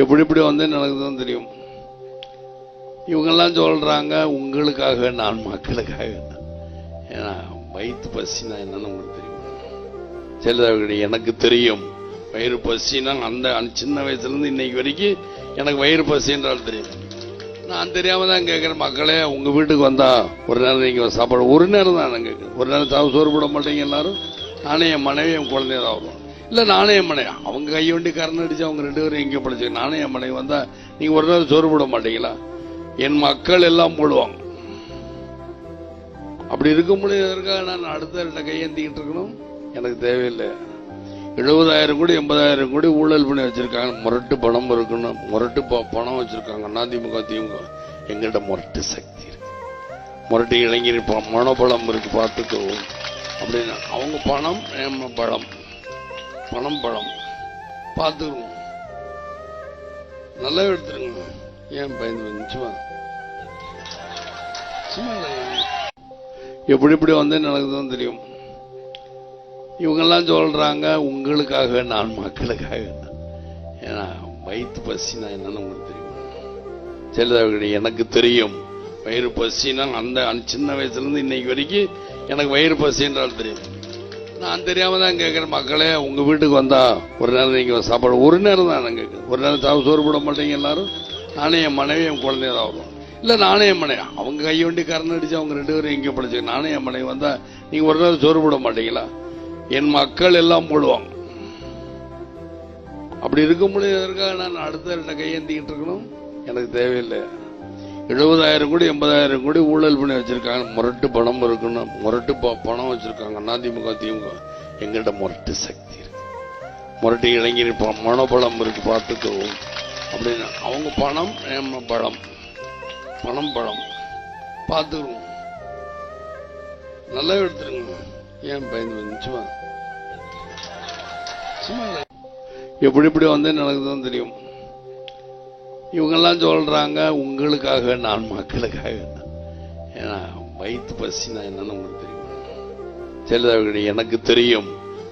எப்படி இப்படி வந்து எனக்கு தான் தெரியும். இவங்கெல்லாம் சொல்கிறாங்க உங்களுக்காக நான் மக்களுக்காக. ஏன்னா வயிற்று பசினா என்னன்னு உங்களுக்கு தெரியும்? சிலவர்கள் எனக்கு தெரியும். வயிறு பசினா அந்த சின்ன வயசுலேருந்து இன்னைக்கு வரைக்கும் எனக்கு வயிறு பசின்றால் தெரியும். நான் தெரியாமல் தான் கேட்குறேன் மக்களே உங்கள் வீட்டுக்கு வந்தால் ஒரு நேரம் நீங்கள் சாப்பாடு ஒரு நேரம் தான் நான் கேட்குறேன். ஒரு நேரம் சாப்பிட சோறு போட மாட்டீங்க எல்லாரும். நானே என் மனைவி என் குழந்தைய தான் வருவோம். இல்ல நானே என் அவங்க கையை வண்டி கரண் அடிச்சு அவங்க ரெண்டு பேரும் எங்கே படிச்சு நானே என் வந்தா நீங்க ஒரு நேரம் சோறு போட மாட்டீங்களா? என் மக்கள் எல்லாம் போடுவாங்க. அப்படி இருக்க முடியாதற்காக நான் அடுத்த ரெண்ட கையேந்திக்கிட்டு இருக்கணும்? எனக்கு தேவையில்லை. எழுபதாயிரம் கோடி எண்பதாயிரம் கோடி ஊழல் பண்ணி வச்சிருக்காங்க. முரட்டு பணம் இருக்கணும். முரட்டு ப- பணம் வச்சிருக்காங்க. அதிமுக திமுக எங்கள்கிட்ட முரட்டு சக்தி இருக்கு. முரட்டு இளைஞர் மனோபலம் இருக்கு. பார்த்துக்கோ. அப்படின்னு அவங்க பணம் பழம் பணம் பழம் பார்த்துக்கணும் நல்லா எடுத்துருங்க. ஏன் பயந்து சும்மா. சும்மா எப்படி இப்படி வந்து எனக்கு தான் தெரியும். இவங்கெல்லாம் சொல்றாங்க உங்களுக்காக நான் மக்களுக்காக ஏன்னா வயிற்று பசினா என்னன்னு உங்களுக்கு தெரியும். சிலவர்கள் எனக்கு தெரியும். வயிறு பசினா அந்த சின்ன வயசுல இருந்து இன்னைக்கு வரைக்கும் எனக்கு வயிறு பசி என்றால் தெரியும். நான் தெரியாம தான் கேட்கிறேன் மக்களே உங்க வீட்டுக்கு வந்தா ஒரு நேரம் நீங்க சாப்பாடு ஒரு நேரம் தான் நான் கேட்கிறேன் ஒரு நேரம் சாவு சோறு போட மாட்டீங்க எல்லாரும்? நானே என் மனைவி என் குழந்தைய தான் வருவோம். இல்ல நானே என் மனைவி. அவங்க கையொண்டி கரண் அடிச்சு அவங்க ரெண்டு பேரும் எங்கே படிச்சு நானே என் மனைவி வந்தா நீங்க ஒரு நேரம் சோறு போட மாட்டீங்களா? என் மக்கள் எல்லாம் போடுவாங்க. அப்படி இருக்க எதற்காக நான் அடுத்த ரெண்ட கையேந்திக்கிட்டு இருக்கணும். எனக்கு தேவையில்லை. எழுபதாயிரம் கோடி எண்பதாயிரம் கோடி ஊழல் பண்ணி வச்சிருக்காங்க. முரட்டு பணம் இருக்குன்னு முரட்டு ப- பணம் வச்சிருக்காங்க. அதிமுக திமுக. எங்கள்கிட்ட முரட்டு சக்தி இருக்கு. முரட்டு இளைஞர் மனோபலம் இருக்கு பார்த்துக்கோ அப்படின்னு அவங்க பணம் நம்ம பழம் பணம் பழம் பார்த்துக்கணும் நல்லா எடுத்துருங்க. ஏன் பயந்து வந்து சும்மா. சும்மா எப்படி இப்படி வந்து எனக்கு தான் தெரியும். இவங்கெல்லாம் சொல்கிறாங்க உங்களுக்காக நான் மக்களுக்காக ஏன்னா வயிற்று பசினா என்னன்னு உங்களுக்கு தெரியும்? சிலவர்கள் எனக்கு தெரியும்.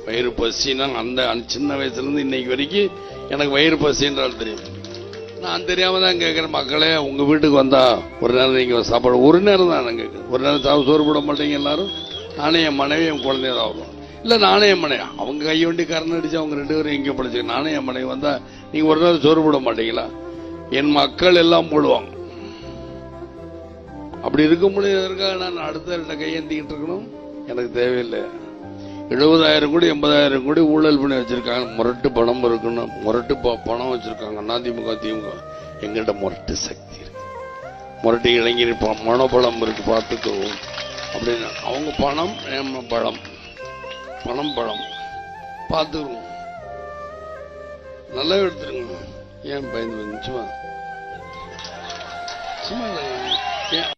வயிறு பசினா அந்த சின்ன வயசுலேருந்து இன்னைக்கு வரைக்கும் எனக்கு வயிறு பசின்றால் தெரியும். நான் தெரியாம தான் கேட்குறேன் மக்களே உங்கள் வீட்டுக்கு வந்தால் ஒரு நேரம் நீங்கள் சாப்பாடு ஒரு நேரம் தான் நான் கேட்குறேன். ஒரு நேரம் சாப்பிட சோறு போட மாட்டீங்க எல்லாரும்? நானே என் மனைவி என் குழந்தைய தான் வருவோம். இல்லை நானே என் மனைவி அவங்க கையொண்டி வண்டி கரண் அடிச்சு அவங்க ரெண்டு பேரும் எங்கேயோ படிச்சு நானே என் மனைவி வந்தால் நீங்கள் ஒரு நேரம் சோறு போட மாட்டீங்களா? என் மக்கள் எல்லாம் போடுவாங்க. அப்படி இருக்க முடியாதற்காக நான் அடுத்த ரெண்டு கையேந்திக்கிட்டு இருக்கணும்? எனக்கு தேவையில்லை. எழுபதாயிரம் கோடி எண்பதாயிரம் கோடி ஊழல் பண்ணி வச்சிருக்காங்க. முரட்டு பணம் இருக்கணும் முரட்டு ப- பணம் வச்சிருக்காங்க. அண்ணா திமுக. எங்கள்கிட்ட முரட்டு சக்தி இருக்கு. முரட்டு இளைஞர் ப- மனோபலம் இருக்கு பார்த்துக்கோ அப்படின்னு அவங்க பணம் நம்ம பழம் பணம் பழம் பார்த்துக்குவோம் நல்லா எடுத்துருங்க. ஏன் பயந்து வந்து சும்மா சும்மா இல்லை. ஏன்